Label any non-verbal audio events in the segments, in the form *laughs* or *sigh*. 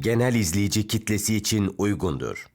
genel izleyici kitlesi için uygundur.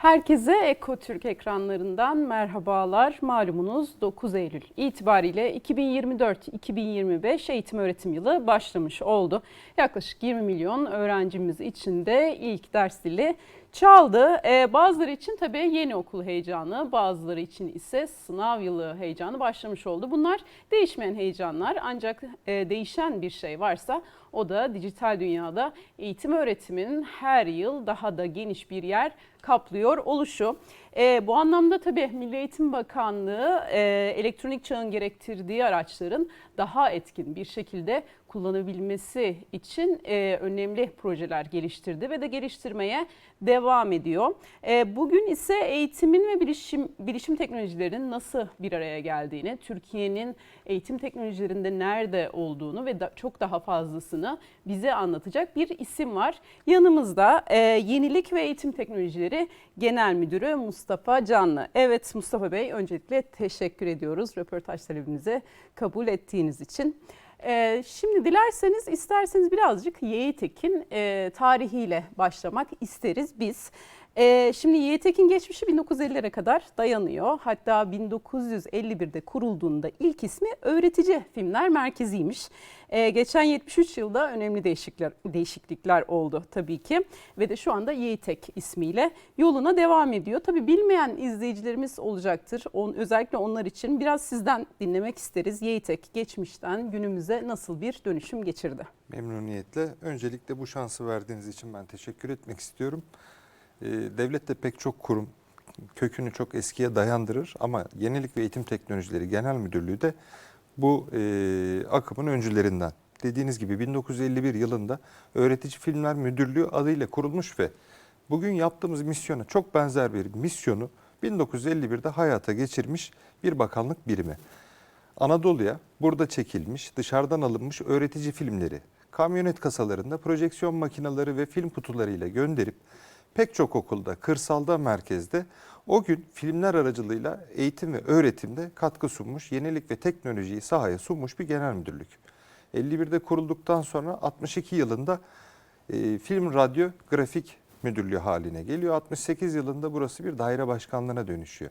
Herkese Eko Türk ekranlarından merhabalar. Malumunuz 9 Eylül itibariyle 2024-2025 eğitim öğretim yılı başlamış oldu. Yaklaşık 20 milyon öğrencimiz için de ilk ders dili çaldı. Ee, bazıları için tabii yeni okul heyecanı, bazıları için ise sınav yılı heyecanı başlamış oldu. Bunlar değişmeyen heyecanlar ancak e, değişen bir şey varsa o da dijital dünyada eğitim öğretimin her yıl daha da geniş bir yer kaplıyor oluşu. E, bu anlamda tabii Milli Eğitim Bakanlığı e, elektronik çağın gerektirdiği araçların daha etkin bir şekilde kullanabilmesi için e, önemli projeler geliştirdi ve de geliştirmeye devam ediyor. E, bugün ise eğitimin ve bilişim bilişim teknolojilerinin nasıl bir araya geldiğini, Türkiye'nin eğitim teknolojilerinde nerede olduğunu ve da, çok daha fazlasını bize anlatacak bir isim var. Yanımızda e, Yenilik ve Eğitim Teknolojileri Genel Müdürü Mustafa Canlı. Evet Mustafa Bey öncelikle teşekkür ediyoruz röportaj talebimize kabul ettiğiniz için. Ee, şimdi dilerseniz isterseniz birazcık YTEK'in e, tarihiyle başlamak isteriz biz. Ee, şimdi YTEK'in geçmişi 1950'lere kadar dayanıyor. Hatta 1951'de kurulduğunda ilk ismi Öğretici Filmler Merkezi'ymiş. Ee, geçen 73 yılda önemli değişiklikler, değişiklikler oldu tabii ki. Ve de şu anda YTEK ismiyle yoluna devam ediyor. Tabii bilmeyen izleyicilerimiz olacaktır. On, özellikle onlar için biraz sizden dinlemek isteriz. YTEK geçmişten günümüze nasıl bir dönüşüm geçirdi? Memnuniyetle. Öncelikle bu şansı verdiğiniz için ben teşekkür etmek istiyorum. Ee, Devlet de pek çok kurum kökünü çok eskiye dayandırır ama Yenilik ve Eğitim Teknolojileri Genel Müdürlüğü de bu e, akımın öncülerinden. Dediğiniz gibi 1951 yılında Öğretici Filmler Müdürlüğü adıyla kurulmuş ve bugün yaptığımız misyona çok benzer bir misyonu 1951'de hayata geçirmiş bir bakanlık birimi. Anadolu'ya burada çekilmiş, dışarıdan alınmış öğretici filmleri kamyonet kasalarında projeksiyon makineleri ve film kutularıyla gönderip pek çok okulda, kırsalda, merkezde o gün filmler aracılığıyla eğitim ve öğretimde katkı sunmuş, yenilik ve teknolojiyi sahaya sunmuş bir genel müdürlük. 51'de kurulduktan sonra 62 yılında e, film, radyo, grafik müdürlüğü haline geliyor. 68 yılında burası bir daire başkanlığına dönüşüyor.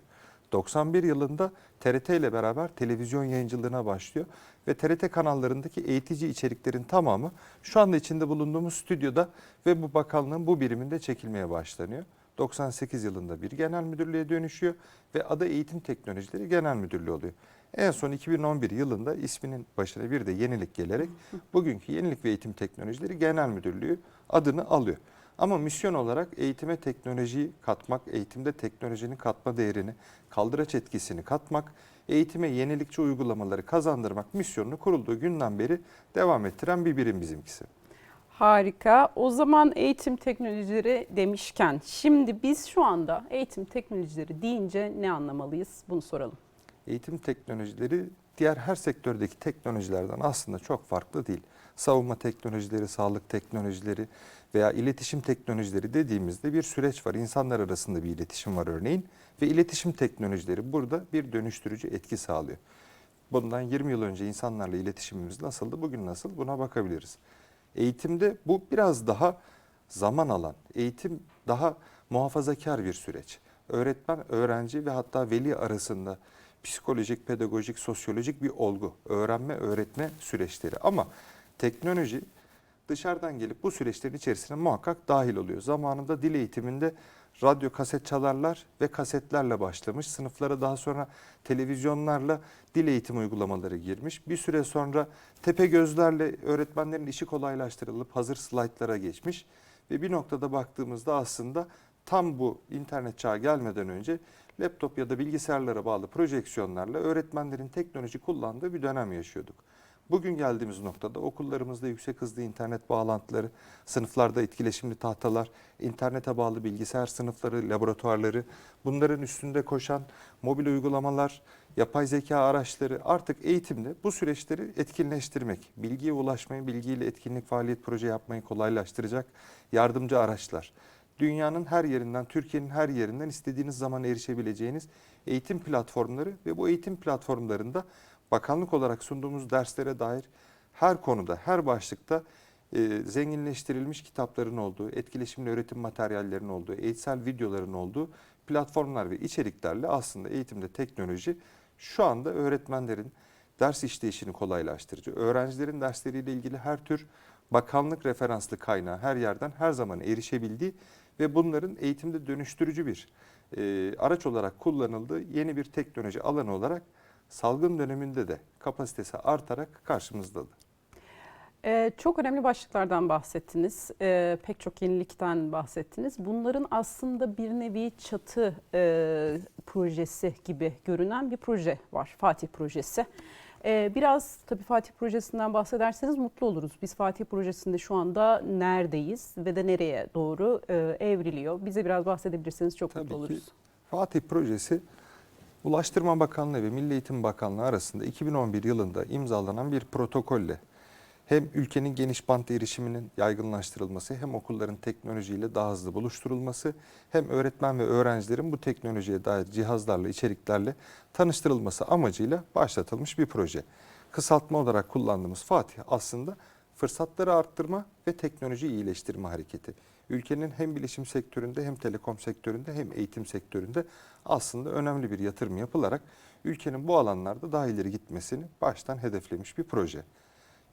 91 yılında TRT ile beraber televizyon yayıncılığına başlıyor ve TRT kanallarındaki eğitici içeriklerin tamamı şu anda içinde bulunduğumuz stüdyoda ve bu bakanlığın bu biriminde çekilmeye başlanıyor. 98 yılında bir genel müdürlüğe dönüşüyor ve adı Eğitim Teknolojileri Genel Müdürlüğü oluyor. En son 2011 yılında isminin başına bir de yenilik gelerek bugünkü Yenilik ve Eğitim Teknolojileri Genel Müdürlüğü adını alıyor. Ama misyon olarak eğitime teknolojiyi katmak, eğitimde teknolojinin katma değerini, kaldıraç etkisini katmak, eğitime yenilikçi uygulamaları kazandırmak misyonunu kurulduğu günden beri devam ettiren bir birim bizimkisi. Harika. O zaman eğitim teknolojileri demişken şimdi biz şu anda eğitim teknolojileri deyince ne anlamalıyız? Bunu soralım. Eğitim teknolojileri diğer her sektördeki teknolojilerden aslında çok farklı değil. Savunma teknolojileri, sağlık teknolojileri veya iletişim teknolojileri dediğimizde bir süreç var. İnsanlar arasında bir iletişim var örneğin ve iletişim teknolojileri burada bir dönüştürücü etki sağlıyor. Bundan 20 yıl önce insanlarla iletişimimiz nasıldı, bugün nasıl buna bakabiliriz. Eğitimde bu biraz daha zaman alan, eğitim daha muhafazakar bir süreç. Öğretmen, öğrenci ve hatta veli arasında psikolojik, pedagojik, sosyolojik bir olgu, öğrenme, öğretme süreçleri. Ama teknoloji dışarıdan gelip bu süreçlerin içerisine muhakkak dahil oluyor. Zamanında dil eğitiminde radyo kaset çalarlar ve kasetlerle başlamış. Sınıflara daha sonra televizyonlarla dil eğitim uygulamaları girmiş. Bir süre sonra tepe gözlerle öğretmenlerin işi kolaylaştırılıp hazır slaytlara geçmiş. Ve bir noktada baktığımızda aslında tam bu internet çağı gelmeden önce laptop ya da bilgisayarlara bağlı projeksiyonlarla öğretmenlerin teknoloji kullandığı bir dönem yaşıyorduk. Bugün geldiğimiz noktada okullarımızda yüksek hızlı internet bağlantıları, sınıflarda etkileşimli tahtalar, internete bağlı bilgisayar sınıfları, laboratuvarları, bunların üstünde koşan mobil uygulamalar, yapay zeka araçları artık eğitimde bu süreçleri etkinleştirmek, bilgiye ulaşmayı, bilgiyle etkinlik faaliyet proje yapmayı kolaylaştıracak yardımcı araçlar. dünyanın her yerinden, Türkiye'nin her yerinden istediğiniz zaman erişebileceğiniz eğitim platformları ve bu eğitim platformlarında bakanlık olarak sunduğumuz derslere dair her konuda, her başlıkta e, zenginleştirilmiş kitapların olduğu, etkileşimli öğretim materyallerinin olduğu, eğitsel videoların olduğu platformlar ve içeriklerle aslında eğitimde teknoloji şu anda öğretmenlerin ders işleyişini kolaylaştırıcı, öğrencilerin dersleriyle ilgili her tür bakanlık referanslı kaynağı her yerden her zaman erişebildiği ve bunların eğitimde dönüştürücü bir e, araç olarak kullanıldığı yeni bir teknoloji alanı olarak salgın döneminde de kapasitesi artarak karşımızdadır. Ee, çok önemli başlıklardan bahsettiniz. Ee, pek çok yenilikten bahsettiniz. Bunların aslında bir nevi çatı e, projesi gibi görünen bir proje var. Fatih projesi. Ee, biraz tabii Fatih projesinden bahsederseniz mutlu oluruz. Biz Fatih projesinde şu anda neredeyiz ve de nereye doğru e, evriliyor? Bize biraz bahsedebilirseniz çok Tabii mutlu ki. oluruz. Fatih Projesi Ulaştırma Bakanlığı ve Milli Eğitim Bakanlığı arasında 2011 yılında imzalanan bir protokolle hem ülkenin geniş bant erişiminin yaygınlaştırılması hem okulların teknolojiyle daha hızlı buluşturulması hem öğretmen ve öğrencilerin bu teknolojiye dair cihazlarla, içeriklerle tanıştırılması amacıyla başlatılmış bir proje. Kısaltma olarak kullandığımız Fatih aslında fırsatları arttırma ve teknoloji iyileştirme hareketi. Ülkenin hem bilişim sektöründe hem telekom sektöründe hem eğitim sektöründe aslında önemli bir yatırım yapılarak ülkenin bu alanlarda daha ileri gitmesini baştan hedeflemiş bir proje.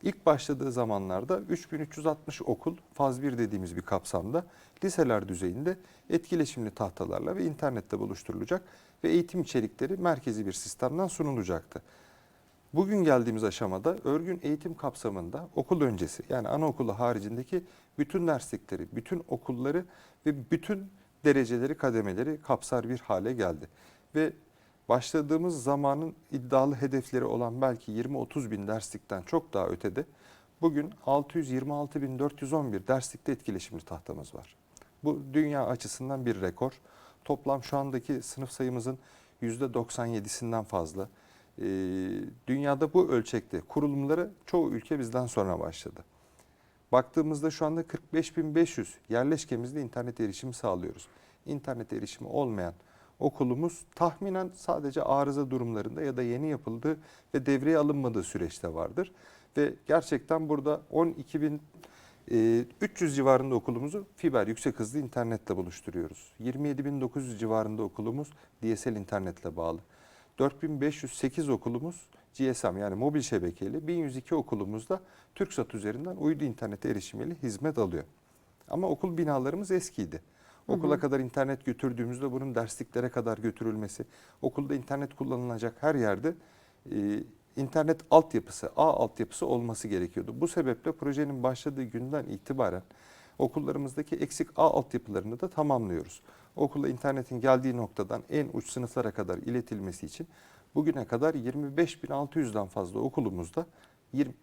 İlk başladığı zamanlarda 3360 okul faz 1 dediğimiz bir kapsamda liseler düzeyinde etkileşimli tahtalarla ve internette buluşturulacak ve eğitim içerikleri merkezi bir sistemden sunulacaktı. Bugün geldiğimiz aşamada örgün eğitim kapsamında okul öncesi yani anaokulu haricindeki bütün derslikleri, bütün okulları ve bütün dereceleri, kademeleri kapsar bir hale geldi. Ve başladığımız zamanın iddialı hedefleri olan belki 20-30 bin derslikten çok daha ötede bugün 626.411 derslikte etkileşimli tahtamız var. Bu dünya açısından bir rekor. Toplam şu andaki sınıf sayımızın %97'sinden fazla. Ee, dünyada bu ölçekte kurulumları çoğu ülke bizden sonra başladı. Baktığımızda şu anda 45.500 yerleşkemizde internet erişimi sağlıyoruz. İnternet erişimi olmayan okulumuz tahminen sadece arıza durumlarında ya da yeni yapıldığı ve devreye alınmadığı süreçte vardır. Ve gerçekten burada 12.300 civarında okulumuzu fiber yüksek hızlı internetle buluşturuyoruz. 27.900 civarında okulumuz DSL internetle bağlı. 4508 okulumuz GSM yani mobil şebekeli, 1102 okulumuzda TürkSat üzerinden uydu internete erişimiyle hizmet alıyor. Ama okul binalarımız eskiydi. Okula kadar internet götürdüğümüzde bunun dersliklere kadar götürülmesi, okulda internet kullanılacak her yerde e, internet altyapısı, ağ altyapısı olması gerekiyordu. Bu sebeple projenin başladığı günden itibaren okullarımızdaki eksik ağ altyapılarını da tamamlıyoruz. Okula internetin geldiği noktadan en uç sınıflara kadar iletilmesi için bugüne kadar 25.600'den fazla okulumuzda 20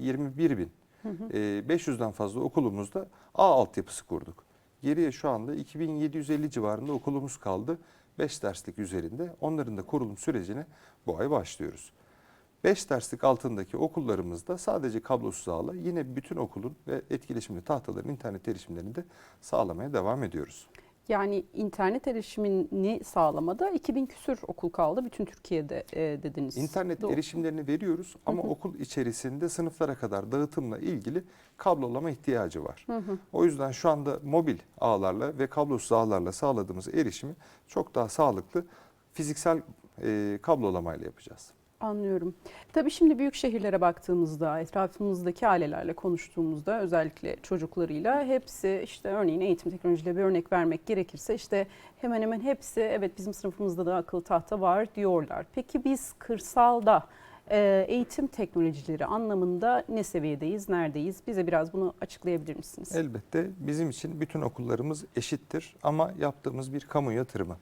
21.500'den fazla okulumuzda ağ altyapısı kurduk. Geriye şu anda 2750 civarında okulumuz kaldı. 5 derslik üzerinde. Onların da kurulum sürecine bu ay başlıyoruz. 5 derslik altındaki okullarımızda sadece kablosuz ağla yine bütün okulun ve etkileşimli tahtaların internet erişimlerini de sağlamaya devam ediyoruz. Yani internet erişimini sağlamada 2000 küsür okul kaldı bütün Türkiye'de e, dediniz. İnternet Doğru. erişimlerini veriyoruz ama okul içerisinde sınıflara kadar dağıtımla ilgili kablolama ihtiyacı var. O yüzden şu anda mobil ağlarla ve kablosuz ağlarla sağladığımız erişimi çok daha sağlıklı fiziksel e, kablolamayla yapacağız. Anlıyorum. Tabii şimdi büyük şehirlere baktığımızda, etrafımızdaki ailelerle konuştuğumuzda özellikle çocuklarıyla hepsi işte örneğin eğitim teknolojiyle bir örnek vermek gerekirse işte hemen hemen hepsi evet bizim sınıfımızda da akıllı tahta var diyorlar. Peki biz kırsalda e, eğitim teknolojileri anlamında ne seviyedeyiz, neredeyiz? Bize biraz bunu açıklayabilir misiniz? Elbette bizim için bütün okullarımız eşittir ama yaptığımız bir kamu yatırımı.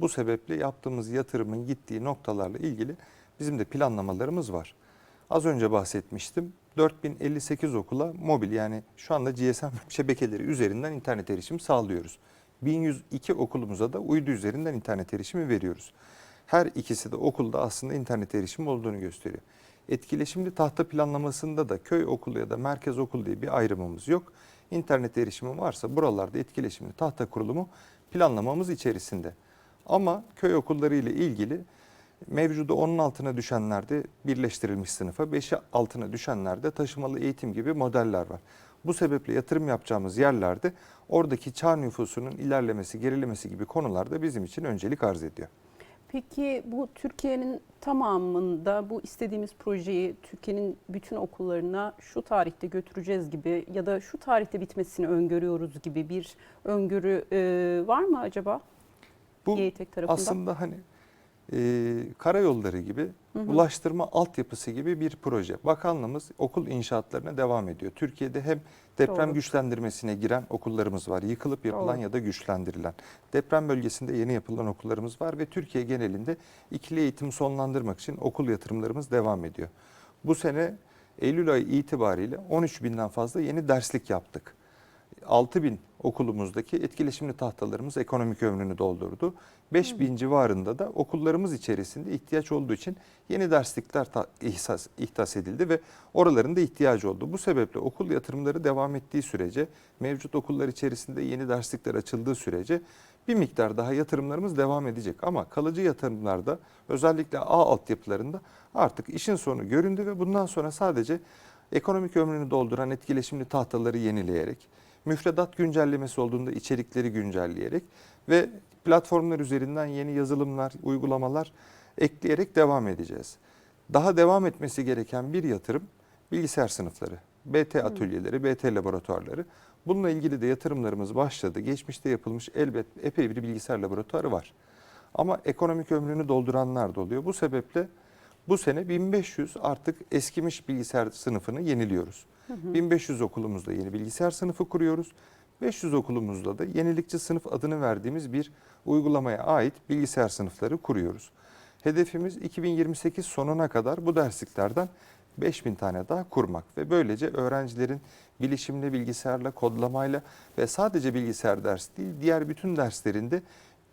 Bu sebeple yaptığımız yatırımın gittiği noktalarla ilgili bizim de planlamalarımız var. Az önce bahsetmiştim. 4058 okula mobil yani şu anda GSM *laughs* şebekeleri üzerinden internet erişimi sağlıyoruz. 1102 okulumuza da uydu üzerinden internet erişimi veriyoruz. Her ikisi de okulda aslında internet erişimi olduğunu gösteriyor. Etkileşimli tahta planlamasında da köy okulu ya da merkez okulu diye bir ayrımımız yok. internet erişimi varsa buralarda etkileşimli tahta kurulumu planlamamız içerisinde. Ama köy okulları ile ilgili mevcudu onun altına düşenlerde birleştirilmiş sınıfa, 5'i altına düşenlerde taşımalı eğitim gibi modeller var. Bu sebeple yatırım yapacağımız yerlerde oradaki çağ nüfusunun ilerlemesi, gerilemesi gibi konularda bizim için öncelik arz ediyor. Peki bu Türkiye'nin tamamında bu istediğimiz projeyi Türkiye'nin bütün okullarına şu tarihte götüreceğiz gibi ya da şu tarihte bitmesini öngörüyoruz gibi bir öngörü e, var mı acaba? Bu YTEK tarafından. aslında hani e, karayolları gibi Hı hı. ulaştırma altyapısı gibi bir proje. Bakanlığımız okul inşaatlarına devam ediyor. Türkiye'de hem deprem Doğru. güçlendirmesine giren okullarımız var. Yıkılıp yapılan Doğru. ya da güçlendirilen. Deprem bölgesinde yeni yapılan okullarımız var ve Türkiye genelinde ikili eğitimi sonlandırmak için okul yatırımlarımız devam ediyor. Bu sene Eylül ayı itibariyle 13 binden fazla yeni derslik yaptık. 6 bin okulumuzdaki etkileşimli tahtalarımız ekonomik ömrünü doldurdu. 5 bin civarında da okullarımız içerisinde ihtiyaç olduğu için yeni derslikler ihsas, ihtas edildi ve oraların da ihtiyacı oldu. Bu sebeple okul yatırımları devam ettiği sürece, mevcut okullar içerisinde yeni derslikler açıldığı sürece bir miktar daha yatırımlarımız devam edecek. Ama kalıcı yatırımlarda özellikle A altyapılarında artık işin sonu göründü ve bundan sonra sadece ekonomik ömrünü dolduran etkileşimli tahtaları yenileyerek, müfredat güncellemesi olduğunda içerikleri güncelleyerek ve platformlar üzerinden yeni yazılımlar, uygulamalar ekleyerek devam edeceğiz. Daha devam etmesi gereken bir yatırım bilgisayar sınıfları, BT atölyeleri, BT laboratuvarları. Bununla ilgili de yatırımlarımız başladı. Geçmişte yapılmış elbet epey bir bilgisayar laboratuvarı var. Ama ekonomik ömrünü dolduranlar da oluyor. Bu sebeple bu sene 1500 artık eskimiş bilgisayar sınıfını yeniliyoruz. 1500 okulumuzda yeni bilgisayar sınıfı kuruyoruz. 500 okulumuzda da yenilikçi sınıf adını verdiğimiz bir uygulamaya ait bilgisayar sınıfları kuruyoruz. Hedefimiz 2028 sonuna kadar bu dersliklerden 5000 tane daha kurmak ve böylece öğrencilerin bilişimle, bilgisayarla, kodlamayla ve sadece bilgisayar dersi değil diğer bütün derslerinde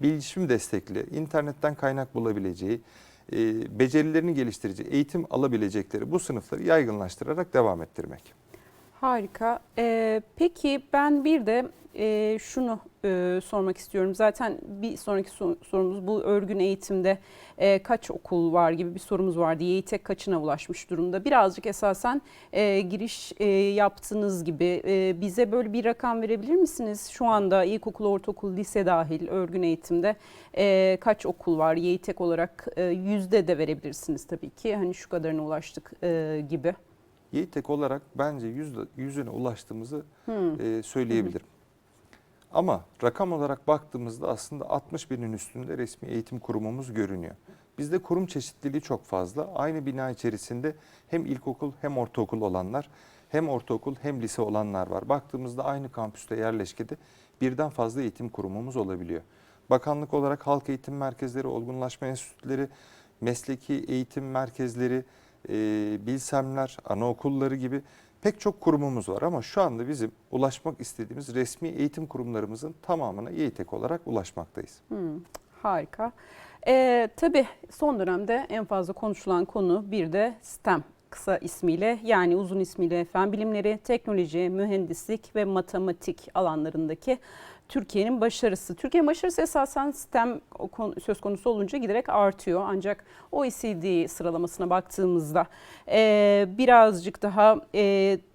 bilişim destekli, internetten kaynak bulabileceği, becerilerini geliştireceği, eğitim alabilecekleri bu sınıfları yaygınlaştırarak devam ettirmek. Harika. Ee, peki ben bir de e, şunu e, sormak istiyorum. Zaten bir sonraki so- sorumuz bu örgün eğitimde e, kaç okul var gibi bir sorumuz vardı. YİTEK kaçına ulaşmış durumda? Birazcık esasen e, giriş e, yaptığınız gibi e, bize böyle bir rakam verebilir misiniz? Şu anda ilkokul, ortaokul, lise dahil örgün eğitimde e, kaç okul var? YİTEK olarak e, yüzde de verebilirsiniz tabii ki. Hani şu kadarına ulaştık e, gibi. YİTEK olarak bence yüzde, yüzüne ulaştığımızı Hmm. e, söyleyebilirim. Ama rakam olarak baktığımızda aslında 60 binin üstünde resmi eğitim kurumumuz görünüyor. Bizde kurum çeşitliliği çok fazla. Aynı bina içerisinde hem ilkokul hem ortaokul olanlar, hem ortaokul hem lise olanlar var. Baktığımızda aynı kampüste yerleşkede birden fazla eğitim kurumumuz olabiliyor. Bakanlık olarak halk eğitim merkezleri, olgunlaşma enstitüleri, mesleki eğitim merkezleri, e, bilsemler, anaokulları gibi pek çok kurumumuz var ama şu anda bizim ulaşmak istediğimiz resmi eğitim kurumlarımızın tamamına YİTEK olarak ulaşmaktayız. Hmm, harika. Ee, tabii son dönemde en fazla konuşulan konu bir de STEM kısa ismiyle yani uzun ismiyle fen bilimleri, teknoloji, mühendislik ve matematik alanlarındaki Türkiye'nin başarısı. Türkiye'nin başarısı esasen STEM o konu- söz konusu olunca giderek artıyor. Ancak OECD sıralamasına baktığımızda birazcık daha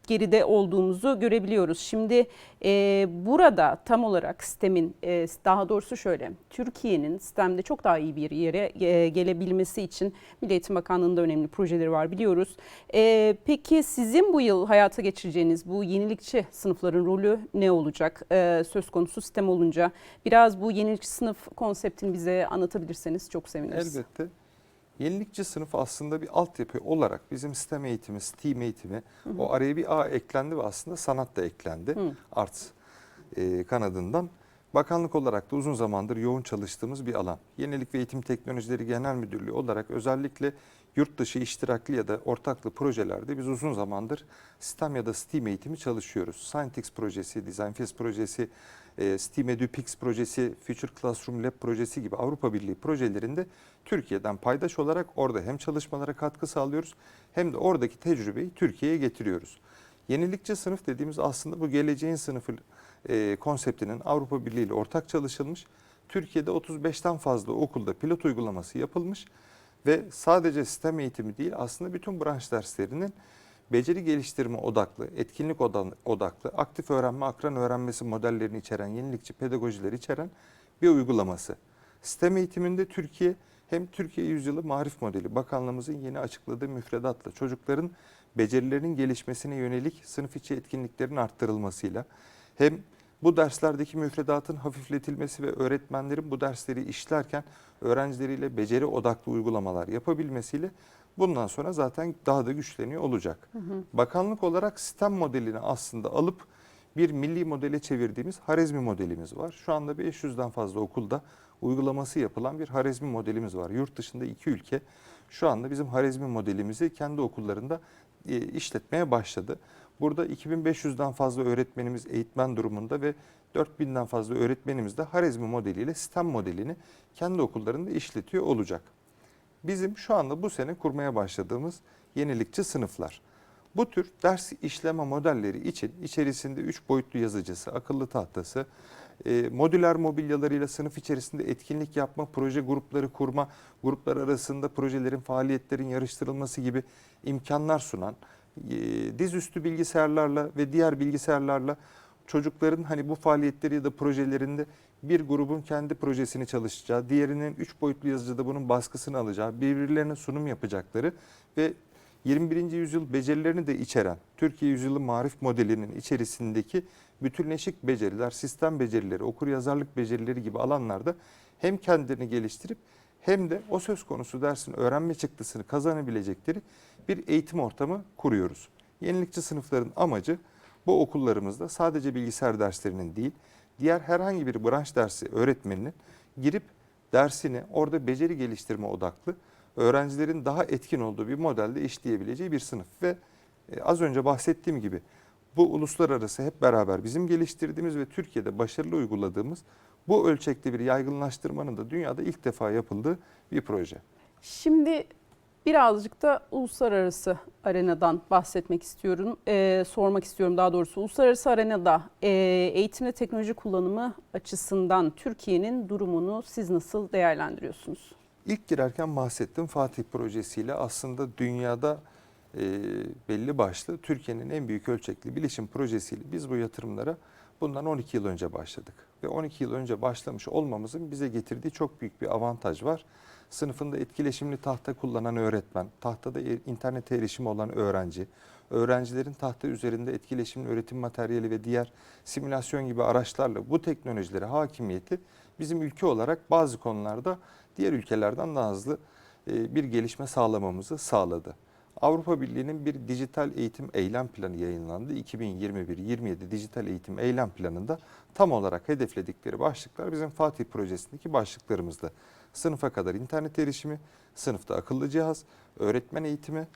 geride olduğumuzu görebiliyoruz. Şimdi e, burada tam olarak STEM'in e, daha doğrusu şöyle Türkiye'nin STEM'de çok daha iyi bir yere e, gelebilmesi için Milli Eğitim Bakanlığı'nda önemli projeleri var biliyoruz. E, peki sizin bu yıl hayata geçireceğiniz bu yenilikçi sınıfların rolü ne olacak e, söz konusu STEM olunca? Biraz bu yenilikçi sınıf konseptini bize anlatabilirseniz çok seviniriz. Elbette. Yenilikçi sınıf aslında bir altyapı olarak bizim STEM eğitimi, STEAM eğitimi o araya bir A eklendi ve aslında sanat da eklendi. Hı. Arts e, kanadından. Bakanlık olarak da uzun zamandır yoğun çalıştığımız bir alan. Yenilik ve Eğitim Teknolojileri Genel Müdürlüğü olarak özellikle yurt dışı iştiraklı ya da ortaklı projelerde biz uzun zamandır STEM ya da STEAM eğitimi çalışıyoruz. Scientix projesi, Design Fest projesi, e, STEAM EduPix projesi, Future Classroom Lab projesi gibi Avrupa Birliği projelerinde Türkiye'den paydaş olarak orada hem çalışmalara katkı sağlıyoruz hem de oradaki tecrübeyi Türkiye'ye getiriyoruz. Yenilikçi sınıf dediğimiz aslında bu geleceğin sınıfı e, konseptinin Avrupa Birliği ile ortak çalışılmış. Türkiye'de 35'ten fazla okulda pilot uygulaması yapılmış ve sadece sistem eğitimi değil aslında bütün branş derslerinin beceri geliştirme odaklı, etkinlik odaklı, aktif öğrenme, akran öğrenmesi modellerini içeren, yenilikçi pedagojileri içeren bir uygulaması. Sistem eğitiminde Türkiye hem Türkiye Yüzyılı Marif Modeli, bakanlığımızın yeni açıkladığı müfredatla çocukların becerilerinin gelişmesine yönelik sınıf içi etkinliklerin arttırılmasıyla hem bu derslerdeki müfredatın hafifletilmesi ve öğretmenlerin bu dersleri işlerken öğrencileriyle beceri odaklı uygulamalar yapabilmesiyle bundan sonra zaten daha da güçleniyor olacak. Bakanlık olarak sistem modelini aslında alıp bir milli modele çevirdiğimiz Harezmi modelimiz var. Şu anda 500'den fazla okulda uygulaması yapılan bir Harezmi modelimiz var. Yurt dışında iki ülke şu anda bizim Harezmi modelimizi kendi okullarında e, işletmeye başladı. Burada 2500'den fazla öğretmenimiz eğitmen durumunda ve 4000'den fazla öğretmenimiz de Harezmi modeliyle sistem modelini kendi okullarında işletiyor olacak. Bizim şu anda bu sene kurmaya başladığımız yenilikçi sınıflar. Bu tür ders işleme modelleri için içerisinde 3 boyutlu yazıcısı, akıllı tahtası, e, modüler mobilyalarıyla sınıf içerisinde etkinlik yapma, proje grupları kurma, gruplar arasında projelerin, faaliyetlerin yarıştırılması gibi imkanlar sunan, e, dizüstü bilgisayarlarla ve diğer bilgisayarlarla çocukların hani bu faaliyetleri ya da projelerinde bir grubun kendi projesini çalışacağı, diğerinin üç boyutlu yazıcıda bunun baskısını alacağı, birbirlerine sunum yapacakları ve 21. yüzyıl becerilerini de içeren Türkiye Yüzyılı Marif Modeli'nin içerisindeki bütünleşik beceriler, sistem becerileri, okur yazarlık becerileri gibi alanlarda hem kendini geliştirip hem de o söz konusu dersin öğrenme çıktısını kazanabilecekleri bir eğitim ortamı kuruyoruz. Yenilikçi sınıfların amacı bu okullarımızda sadece bilgisayar derslerinin değil, diğer herhangi bir branş dersi öğretmeninin girip dersini orada beceri geliştirme odaklı öğrencilerin daha etkin olduğu bir modelde işleyebileceği bir sınıf ve e, az önce bahsettiğim gibi bu uluslararası hep beraber bizim geliştirdiğimiz ve Türkiye'de başarılı uyguladığımız bu ölçekte bir yaygınlaştırmanın da dünyada ilk defa yapıldığı bir proje. Şimdi birazcık da uluslararası arenadan bahsetmek istiyorum, Ee, sormak istiyorum daha doğrusu. Uluslararası arenada e, eğitimde teknoloji kullanımı açısından Türkiye'nin durumunu siz nasıl değerlendiriyorsunuz? İlk girerken bahsettim Fatih projesiyle aslında dünyada e, belli başlı Türkiye'nin en büyük ölçekli bilişim projesiyle biz bu yatırımlara bundan 12 yıl önce başladık. Ve 12 yıl önce başlamış olmamızın bize getirdiği çok büyük bir avantaj var. Sınıfında etkileşimli tahta kullanan öğretmen, tahtada e- internete erişimi olan öğrenci, öğrencilerin tahta üzerinde etkileşimli öğretim materyali ve diğer simülasyon gibi araçlarla bu teknolojilere hakimiyeti bizim ülke olarak bazı konularda diğer ülkelerden daha hızlı e, bir gelişme sağlamamızı sağladı. Avrupa Birliği'nin bir dijital eğitim eylem planı yayınlandı. 2021-27 dijital eğitim eylem planında tam olarak hedefledikleri başlıklar bizim Fatih projesindeki başlıklarımızda. Sınıfa kadar internet erişimi, sınıfta akıllı cihaz, öğretmen eğitimi,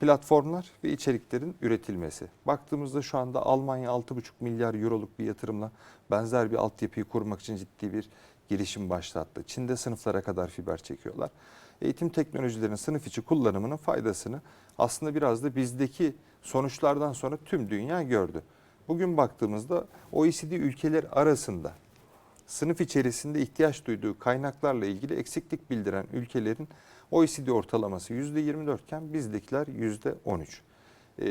platformlar ve içeriklerin üretilmesi. Baktığımızda şu anda Almanya 6,5 milyar euroluk bir yatırımla benzer bir altyapıyı kurmak için ciddi bir girişim başlattı. Çin'de sınıflara kadar fiber çekiyorlar. Eğitim teknolojilerinin sınıf içi kullanımının faydasını aslında biraz da bizdeki sonuçlardan sonra tüm dünya gördü. Bugün baktığımızda OECD ülkeler arasında sınıf içerisinde ihtiyaç duyduğu kaynaklarla ilgili eksiklik bildiren ülkelerin OECD ortalaması %24 iken bizdekiler %13. Ee,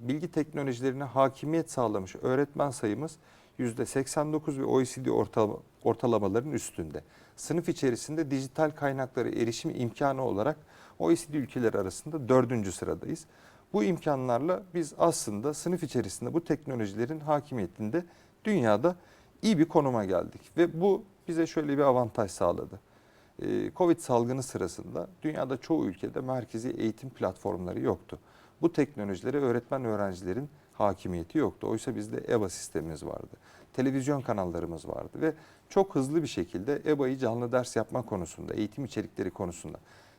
bilgi teknolojilerine hakimiyet sağlamış öğretmen sayımız %89 ve OECD orta- ortalamaların üstünde. Sınıf içerisinde dijital kaynaklara erişim imkanı olarak OECD ülkeleri arasında dördüncü sıradayız. Bu imkanlarla biz aslında sınıf içerisinde bu teknolojilerin hakimiyetinde dünyada iyi bir konuma geldik. Ve bu bize şöyle bir avantaj sağladı. Ee, Covid salgını sırasında dünyada çoğu ülkede merkezi eğitim platformları yoktu. Bu teknolojilere öğretmen öğrencilerin hakimiyeti yoktu. Oysa bizde EBA sistemimiz vardı. Televizyon kanallarımız vardı ve çok hızlı bir şekilde EBA'yı canlı ders yapma konusunda, eğitim içerikleri konusunda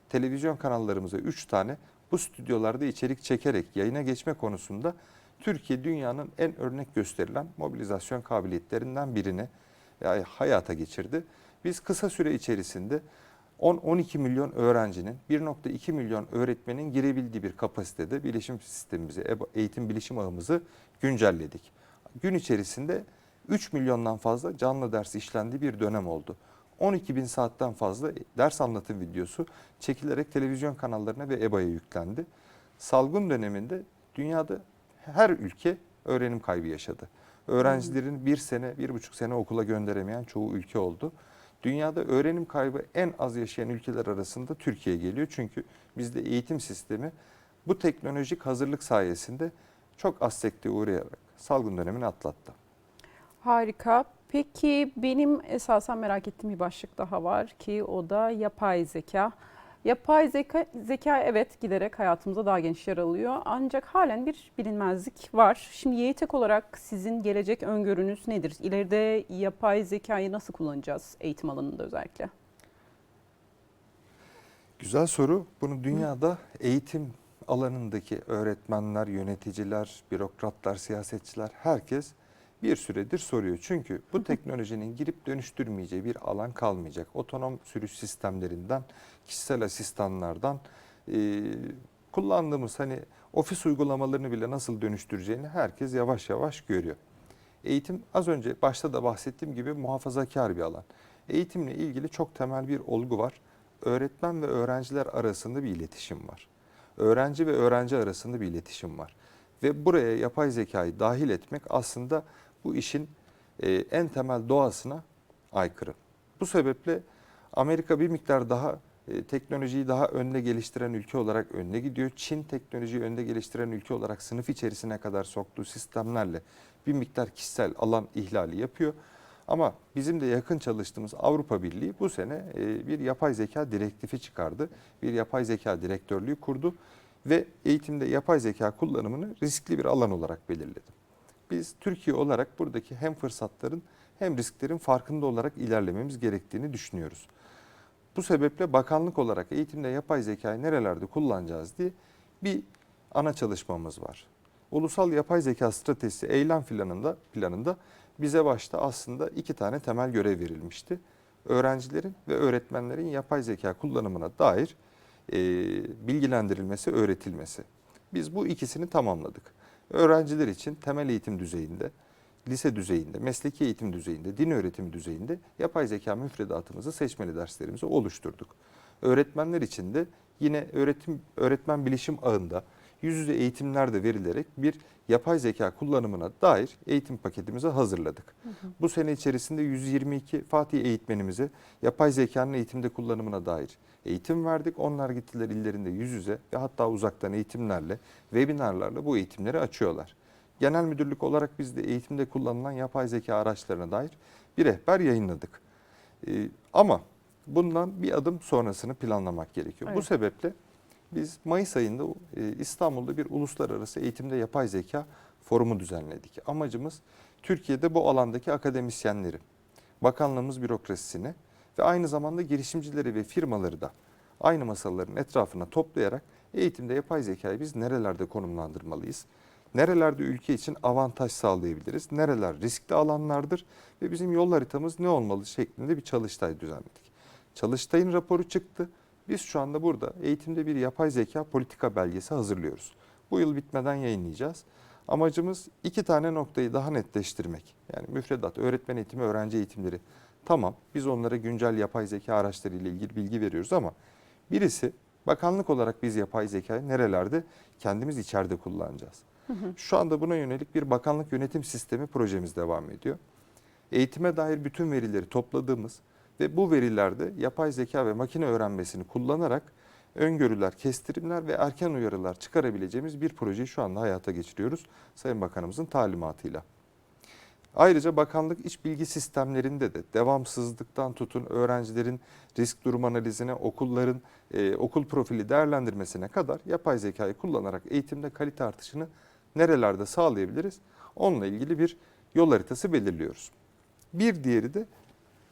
televizyon kanallarımıza 3 tane bu stüdyolarda içerik çekerek yayına geçme konusunda Türkiye dünyanın en örnek gösterilen mobilizasyon kabiliyetlerinden birini yani hayata geçirdi. Biz kısa süre içerisinde 10-12 milyon öğrencinin, 1.2 milyon öğretmenin girebildiği bir kapasitede bilişim sistemimizi, eğitim bilişim ağımızı güncelledik. Gün içerisinde 3 milyondan fazla canlı ders işlendiği bir dönem oldu. 12 bin saatten fazla ders anlatım videosu çekilerek televizyon kanallarına ve EBA'ya yüklendi. Salgın döneminde dünyada her ülke öğrenim kaybı yaşadı. Öğrencilerin bir sene, bir buçuk sene okula gönderemeyen çoğu ülke oldu. Dünyada öğrenim kaybı en az yaşayan ülkeler arasında Türkiye geliyor. Çünkü bizde eğitim sistemi bu teknolojik hazırlık sayesinde çok az sekteye uğrayarak salgın dönemini atlattı. Harika. Peki benim esasen merak ettiğim bir başlık daha var ki o da yapay zeka. Yapay zeka, zeka evet giderek hayatımıza daha geniş yer alıyor. Ancak halen bir bilinmezlik var. Şimdi YTEK olarak sizin gelecek öngörünüz nedir? İleride yapay zekayı nasıl kullanacağız eğitim alanında özellikle? Güzel soru. Bunu dünyada eğitim alanındaki öğretmenler, yöneticiler, bürokratlar, siyasetçiler herkes bir süredir soruyor. Çünkü bu teknolojinin girip dönüştürmeyeceği bir alan kalmayacak. Otonom sürüş sistemlerinden, kişisel asistanlardan e, kullandığımız hani ofis uygulamalarını bile nasıl dönüştüreceğini herkes yavaş yavaş görüyor. Eğitim az önce başta da bahsettiğim gibi muhafazakar bir alan. Eğitimle ilgili çok temel bir olgu var. Öğretmen ve öğrenciler arasında bir iletişim var. Öğrenci ve öğrenci arasında bir iletişim var. Ve buraya yapay zekayı dahil etmek aslında bu işin e, en temel doğasına aykırı. Bu sebeple Amerika bir miktar daha e, teknolojiyi daha önde geliştiren ülke olarak önde gidiyor. Çin teknolojiyi önde geliştiren ülke olarak sınıf içerisine kadar soktuğu sistemlerle bir miktar kişisel alan ihlali yapıyor. Ama bizim de yakın çalıştığımız Avrupa Birliği bu sene e, bir yapay zeka direktifi çıkardı. Bir yapay zeka direktörlüğü kurdu ve eğitimde yapay zeka kullanımını riskli bir alan olarak belirledi. Biz Türkiye olarak buradaki hem fırsatların hem risklerin farkında olarak ilerlememiz gerektiğini düşünüyoruz. Bu sebeple bakanlık olarak eğitimde yapay zekayı nerelerde kullanacağız diye bir ana çalışmamız var. Ulusal Yapay Zeka Stratejisi eylem planında, planında bize başta aslında iki tane temel görev verilmişti. Öğrencilerin ve öğretmenlerin yapay zeka kullanımına dair e, bilgilendirilmesi, öğretilmesi. Biz bu ikisini tamamladık. Öğrenciler için temel eğitim düzeyinde, lise düzeyinde, mesleki eğitim düzeyinde, din öğretimi düzeyinde yapay zeka müfredatımızı, seçmeli derslerimizi oluşturduk. Öğretmenler için de yine öğretim öğretmen bilişim ağında yüz yüze eğitimler de verilerek bir yapay zeka kullanımına dair eğitim paketimizi hazırladık. Bu sene içerisinde 122 Fatih eğitmenimize yapay zekanın eğitimde kullanımına dair eğitim verdik. Onlar gittiler illerinde yüz yüze ve hatta uzaktan eğitimlerle, webinarlarla bu eğitimleri açıyorlar. Genel müdürlük olarak biz de eğitimde kullanılan yapay zeka araçlarına dair bir rehber yayınladık. Ee, ama bundan bir adım sonrasını planlamak gerekiyor. Bu Evet. sebeple biz Mayıs ayında e, İstanbul'da bir uluslararası eğitimde yapay zeka forumu düzenledik. Amacımız Türkiye'de bu alandaki akademisyenleri, bakanlığımız bürokrasisini ve aynı zamanda girişimcileri ve firmaları da aynı masaların etrafına toplayarak eğitimde yapay zekayı biz nerelerde konumlandırmalıyız? Nerelerde ülke için avantaj sağlayabiliriz? Nereler riskli alanlardır? Ve bizim yol haritamız ne olmalı şeklinde bir çalıştay düzenledik. Çalıştayın raporu çıktı. Biz şu anda burada eğitimde bir yapay zeka politika belgesi hazırlıyoruz. Bu yıl bitmeden yayınlayacağız. Amacımız iki tane noktayı daha netleştirmek. Yani müfredat, öğretmen eğitimi, öğrenci eğitimleri tamam biz onlara güncel yapay zeka araçları ile ilgili bilgi veriyoruz ama birisi bakanlık olarak biz yapay zekayı nerelerde kendimiz içeride kullanacağız. Şu anda buna yönelik bir bakanlık yönetim sistemi projemiz devam ediyor. Eğitime dair bütün verileri topladığımız ve bu verilerde yapay zeka ve makine öğrenmesini kullanarak öngörüler, kestirimler ve erken uyarılar çıkarabileceğimiz bir projeyi şu anda hayata geçiriyoruz Sayın Bakanımızın talimatıyla. Ayrıca bakanlık iç bilgi sistemlerinde de devamsızlıktan tutun öğrencilerin risk durum analizine, okulların e, okul profili değerlendirmesine kadar yapay zekayı kullanarak eğitimde kalite artışını nerelerde sağlayabiliriz? Onunla ilgili bir yol haritası belirliyoruz. Bir diğeri de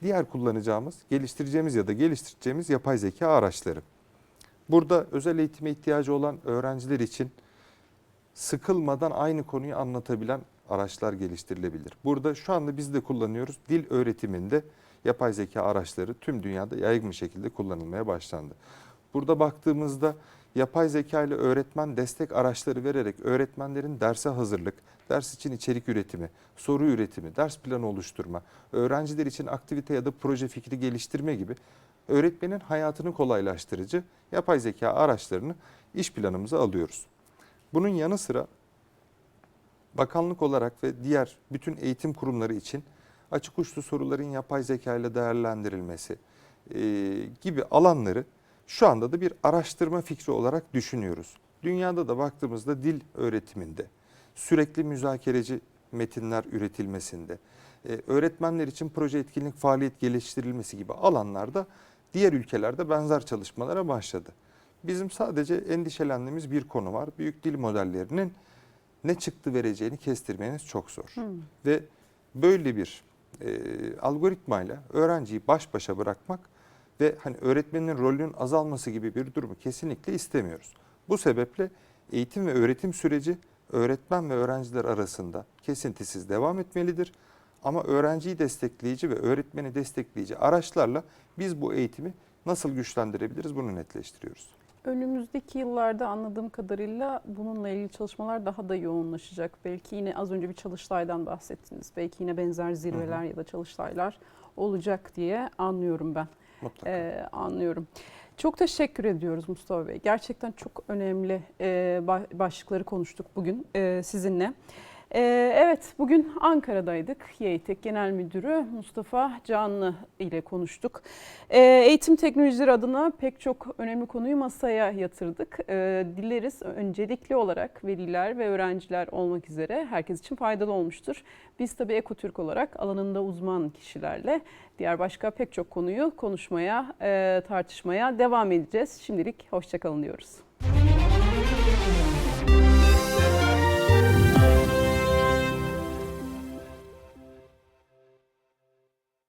diğer kullanacağımız, geliştireceğimiz ya da geliştireceğimiz yapay zeka araçları. Burada özel eğitime ihtiyacı olan öğrenciler için sıkılmadan aynı konuyu anlatabilen araçlar geliştirilebilir. Burada şu anda biz de kullanıyoruz. Dil öğretiminde yapay zeka araçları tüm dünyada yaygın bir şekilde kullanılmaya başlandı. Burada baktığımızda yapay zeka ile öğretmen destek araçları vererek öğretmenlerin derse hazırlık, ders için içerik üretimi, soru üretimi, ders planı oluşturma, öğrenciler için aktivite ya da proje fikri geliştirme gibi öğretmenin hayatını kolaylaştırıcı yapay zeka araçlarını iş planımıza alıyoruz. Bunun yanı sıra bakanlık olarak ve diğer bütün eğitim kurumları için açık uçlu soruların yapay zeka ile değerlendirilmesi e, gibi alanları şu anda da bir araştırma fikri olarak düşünüyoruz. Dünyada da baktığımızda dil öğretiminde, sürekli müzakereci metinler üretilmesinde, e, öğretmenler için proje etkinlik faaliyet geliştirilmesi gibi alanlarda diğer ülkelerde benzer çalışmalara başladı. Bizim sadece endişelendiğimiz bir konu var. Büyük dil modellerinin ne çıktı vereceğini kestirmeniz çok zor. Ve böyle bir e, algoritmayla öğrenciyi baş başa bırakmak ve hani öğretmenin rolünün azalması gibi bir durumu kesinlikle istemiyoruz. Bu sebeple eğitim ve öğretim süreci öğretmen ve öğrenciler arasında kesintisiz devam etmelidir. Ama öğrenciyi destekleyici ve öğretmeni destekleyici araçlarla biz bu eğitimi nasıl güçlendirebiliriz bunu netleştiriyoruz. Önümüzdeki yıllarda anladığım kadarıyla bununla ilgili çalışmalar daha da yoğunlaşacak. Belki yine az önce bir çalıştaydan bahsettiniz. Belki yine benzer zirveler ya da çalıştaylar olacak diye anlıyorum ben. Mutlaka. Ee, anlıyorum. Çok teşekkür ediyoruz Mustafa Bey. Gerçekten çok önemli ba- başlıkları konuştuk bugün sizinle. E, evet, bugün Ankara'daydık. YİTEK Genel Müdürü Mustafa Canlı ile konuştuk. E, eğitim teknolojileri adına pek çok önemli konuyu masaya yatırdık. E, dileriz öncelikli olarak veliler ve öğrenciler olmak üzere herkes için faydalı olmuştur. Biz tabii Ekotürk olarak alanında uzman kişilerle diğer başka pek çok konuyu konuşmaya, e, tartışmaya devam edeceğiz. Şimdilik hoşçakalın diyoruz.